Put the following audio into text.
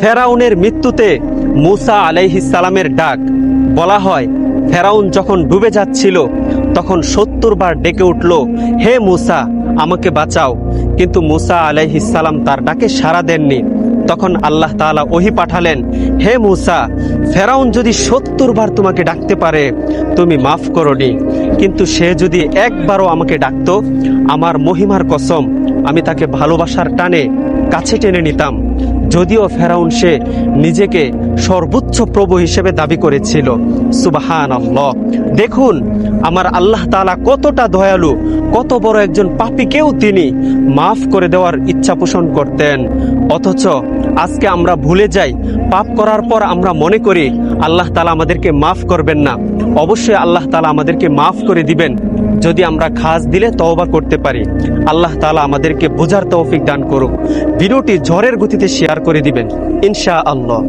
ফেরাউনের মৃত্যুতে মুসা আলাইহিসালামের ডাক। বলা হয়, ফেরাউন যখন ডুবে যাচ্ছিল, তখন সত্তর বার ডেকে উঠল, হে মুসা, আমাকে বাঁচাও। কিন্তু মুসা আলাইহিসালাম তার ডাকে সাড়া দেননি। তখন আল্লাহ তাআলা ওহি পাঠালেন, হে মুসা, ফেরাউন যদি সত্তর বার তোমাকে ডাকতে পারে, তুমি মাফ করনি। কিন্তু সে যদি একবারও আমাকে ডাকতো, আমার মহিমার কসম, আমি তাকে ভালোবাসার টানে কাছে টেনে নিতাম। যদিও ফেরাউন সে নিজেকে সর্বোচ্চ প্রভু হিসেবে দাবি করেছিল। সুবাহান দেখুন, আমার আল্লাহ তালা কতটা দয়ালু, কত বড় একজন পাপীকেও তিনি মাফ করে দেওয়ার ইচ্ছা পোষণ করতেন। অথচ আজকে আমরা ভুলে যাই, পাপ করার পর আমরা মনে করি, আল্লাহ তালা আমাদেরকে মাফ করবেন না। অবশ্যই আল্লাহ তালা আমাদেরকে মাফ করে দিবেন। যদি আমরা খাস দিলে তওবা করতে পারি। আল্লাহ তালা আমাদেরকে বোঝার তৌফিক দান করুক। ভিডিওটি ঝড়ের গতিতে শেয়ার করে দিবেন। ইনশা আল্লাহ